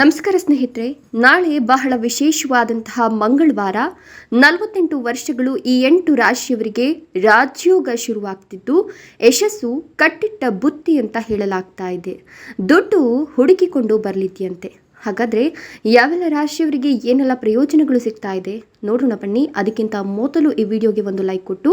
ನಮಸ್ಕಾರ ಸ್ನೇಹಿತರೆ, ನಾಳೆ ಬಹಳ ವಿಶೇಷವಾದಂತಹ ಮಂಗಳವಾರ, ನಲವತ್ತೆಂಟು ವರ್ಷಗಳು ಈ ಎಂಟು ರಾಶಿಯವರಿಗೆ ರಾಜಯೋಗ ಶುರುವಾಗ್ತಿದ್ದು, ಯಶಸ್ಸು ಕಟ್ಟಿಟ್ಟ ಬುತ್ತಿ ಅಂತ ಹೇಳಲಾಗ್ತಾ ಇದೆ. ದುಡ್ಡು ಹುಡುಕಿಕೊಂಡು ಬರಲಿದೆಯಂತೆ. ಹಾಗಾದರೆ ಯಾವೆಲ್ಲ ರಾಶಿಯವರಿಗೆ ಏನೆಲ್ಲ ಪ್ರಯೋಜನಗಳು ಸಿಗ್ತಾ ಇದೆ? ನೋಡೋಣ ಬನ್ನಿ. ಅದಕ್ಕಿಂತ ಮೊದಲು ಈ ವಿಡಿಯೋಗೆ ಒಂದು ಲೈಕ್ ಕೊಟ್ಟು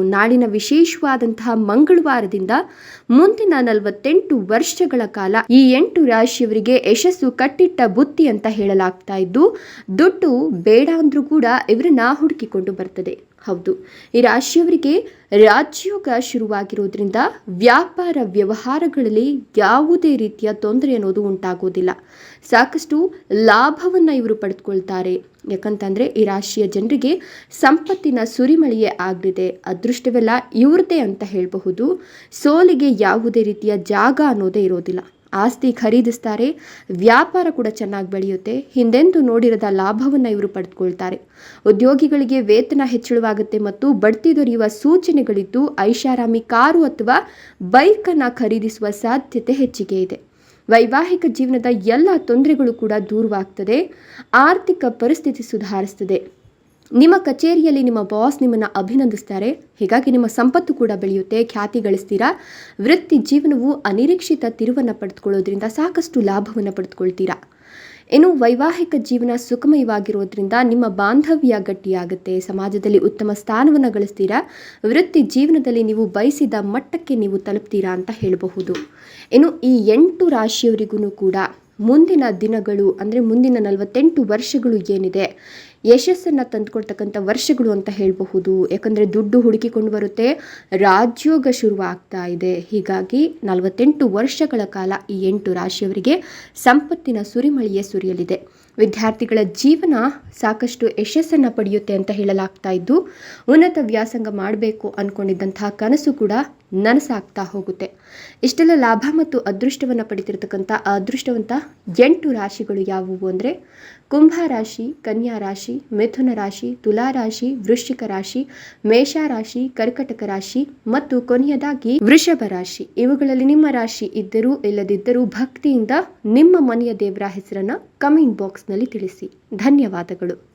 ನಾಳಿನ ವಿಶೇಷವಾದಂತಹ ಮಂಗಳವಾರದಿಂದ ಮುಂದಿನ ನಲವತ್ತೆಂಟು ವರ್ಷಗಳ ಕಾಲ ಈ ಎಂಟು ರಾಶಿಯವರಿಗೆ ಯಶಸ್ಸು ಕಟ್ಟಿಟ್ಟ ಬುತ್ತಿ ಅಂತ ಹೇಳಲಾಗ್ತಾ ಇದ್ದು, ದುಡ್ಡು ಬೇಡ ಅಂದ್ರೂ ಕೂಡ ಇವರನ್ನ ಹುಡುಕಿಕೊಂಡು ಬರ್ತದೆ. ಹೌದು, ಈ ರಾಶಿಯವರಿಗೆ ರಾಜ್ಯೋಗ ಶುರುವಾಗಿರೋದ್ರಿಂದ ವ್ಯಾಪಾರ ವ್ಯವಹಾರಗಳಲ್ಲಿ ಯಾವುದೇ ರೀತಿಯ ತೊಂದರೆ ಅನ್ನೋದು ಉಂಟಾಗೋದಿಲ್ಲ. ಸಾಕಷ್ಟು ಲಾಭವನ್ನು ಇವರು ಪಡೆದುಕೊಳ್ತಾರೆ ಯಾಕಂತಂದರೆ ಈ ರಾಶಿಯ ಜನರಿಗೆ ಸಂಪತ್ತಿನ ಸುರಿಮಳೆಯೇ ಆಗಲಿದೆ. ಅದೃಷ್ಟವೆಲ್ಲ ಇವ್ರದೇ ಅಂತ ಹೇಳಬಹುದು. ಸೋಲಿಗೆ ಯಾವುದೇ ರೀತಿಯ ಜಾಗ ಅನ್ನೋದೇ ಇರೋದಿಲ್ಲ. ಆಸ್ತಿ ಖರೀದಿಸ್ತಾರೆ, ವ್ಯಾಪಾರ ಕೂಡ ಚೆನ್ನಾಗಿ ಬೆಳೆಯುತ್ತೆ. ಹಿಂದೆಂದು ನೋಡಿರದ ಲಾಭವನ್ನು ಇವರು ಪಡೆದುಕೊಳ್ತಾರೆ ಉದ್ಯೋಗಿಗಳಿಗೆ ವೇತನ ಹೆಚ್ಚಳವಾಗುತ್ತೆ ಮತ್ತು ಬಡ್ತಿ ದೊರೆಯುವ ಸೂಚನೆಗಳಿದ್ದು ಐಷಾರಾಮಿ ಕಾರು ಅಥವಾ ಬೈಕನ್ನು ಖರೀದಿಸುವ ಸಾಧ್ಯತೆ ಹೆಚ್ಚಿಗೆ ಇದೆ. ವೈವಾಹಿಕ ಜೀವನದ ಎಲ್ಲ ತೊಂದರೆಗಳು ಕೂಡ ದೂರವಾಗ್ತದೆ. ಆರ್ಥಿಕ ಪರಿಸ್ಥಿತಿ ಸುಧಾರಿಸ್ತದೆ. ನಿಮ್ಮ ಕಚೇರಿಯಲ್ಲಿ ನಿಮ್ಮ ಬಾಸ್ ನಿಮ್ಮನ್ನು ಅಭಿನಂದಿಸ್ತಾರೆ. ಹೀಗಾಗಿ ನಿಮ್ಮ ಸಂಪತ್ತು ಕೂಡ ಬೆಳೆಯುತ್ತೆ. ಖ್ಯಾತಿ ಗಳಿಸ್ತೀರಾ? ವೃತ್ತಿ ಜೀವನವು ಅನಿರೀಕ್ಷಿತ ತಿರುವನ್ನು ಪಡೆದುಕೊಳ್ಳೋದ್ರಿಂದ ಸಾಕಷ್ಟು ಲಾಭವನ್ನು ಪಡೆದುಕೊಳ್ತೀರಾ? ಇನ್ನು ವೈವಾಹಿಕ ಜೀವನ ಸುಖಮಯವಾಗಿರೋದ್ರಿಂದ ನಿಮ್ಮ ಬಾಂಧವ್ಯ ಗಟ್ಟಿಯಾಗುತ್ತೆ. ಸಮಾಜದಲ್ಲಿ ಉತ್ತಮ ಸ್ಥಾನವನ್ನು ಗಳಿಸ್ತೀರಾ? ವೃತ್ತಿ ಜೀವನದಲ್ಲಿ ನೀವು ಬಯಸಿದ ಮಟ್ಟಕ್ಕೆ ನೀವು ತಲುಪ್ತೀರಾ ಅಂತ ಹೇಳಬಹುದು. ಇನ್ನು ಈ ಎಂಟು ರಾಶಿಯವರಿಗೂ ಕೂಡ ಮುಂದಿನ ದಿನಗಳು ಅಂದರೆ ಮುಂದಿನ ನಲವತ್ತೆಂಟು ವರ್ಷಗಳು ಏನಿದೆ? ಯಶಸ್ಸನ್ನು ತಂದುಕೊಡ್ತಕ್ಕಂಥ ವರ್ಷಗಳು ಅಂತ ಹೇಳಬಹುದು. ಯಾಕಂದರೆ ದುಡ್ಡು ಹುಡುಕಿಕೊಂಡು ಬರುತ್ತೆ, ರಾಜ್ಯೋಗ ಶುರುವಾಗ್ತಾ ಇದೆ. ಹೀಗಾಗಿ ನಲವತ್ತೆಂಟು ವರ್ಷಗಳ ಕಾಲ ಈ ಎಂಟು ರಾಶಿಯವರಿಗೆ ಸಂಪತ್ತಿನ ಸುರಿಮಳೆಯೇ ಸುರಿಯಲಿದೆ. ವಿದ್ಯಾರ್ಥಿಗಳ ಜೀವನ ಸಾಕಷ್ಟು ಯಶಸ್ಸನ್ನು ಪಡೆಯುತ್ತೆ ಅಂತ ಹೇಳಲಾಗ್ತಾ ಇದ್ದು, ಉನ್ನತ ವ್ಯಾಸಂಗ ಮಾಡಬೇಕು ಅಂದ್ಕೊಂಡಿದ್ದಂತಹ ಕನಸು ಕೂಡ ನನಸಾಗ್ತಾ ಹೋಗುತ್ತೆ. ಇಷ್ಟೆಲ್ಲ ಲಾಭ ಮತ್ತು ಅದೃಷ್ಟವನ್ನು ಪಡಿತಿರ್ತಕ್ಕಂಥ ಅದೃಷ್ಟವಂತ ಎಂಟು ರಾಶಿಗಳು ಯಾವುವು ಅಂದರೆ, ಕುಂಭ ರಾಶಿ, ಕನ್ಯಾ ರಾಶಿ, ಮಿಥುನ ರಾಶಿ, ತುಲಾ ರಾಶಿ, ವೃಶ್ಚಿಕ ರಾಶಿ, ಮೇಷ ರಾಶಿ, ಕರ್ಕಟಕ ರಾಶಿ ಮತ್ತು ಕೊನೆಯದಾಗಿ ವೃಷಭ ರಾಶಿ. ಇವುಗಳಲ್ಲಿ ನಿಮ್ಮ ರಾಶಿ ಇದ್ದರೂ ಇಲ್ಲದಿದ್ದರೂ ಭಕ್ತಿಯಿಂದ ನಿಮ್ಮ ಮನೆಯ ದೇವರ ಹೆಸರನ್ನ ಕಮೆಂಟ್ ಬಾಕ್ಸ್ನಲ್ಲಿ ತಿಳಿಸಿ. ಧನ್ಯವಾದಗಳು.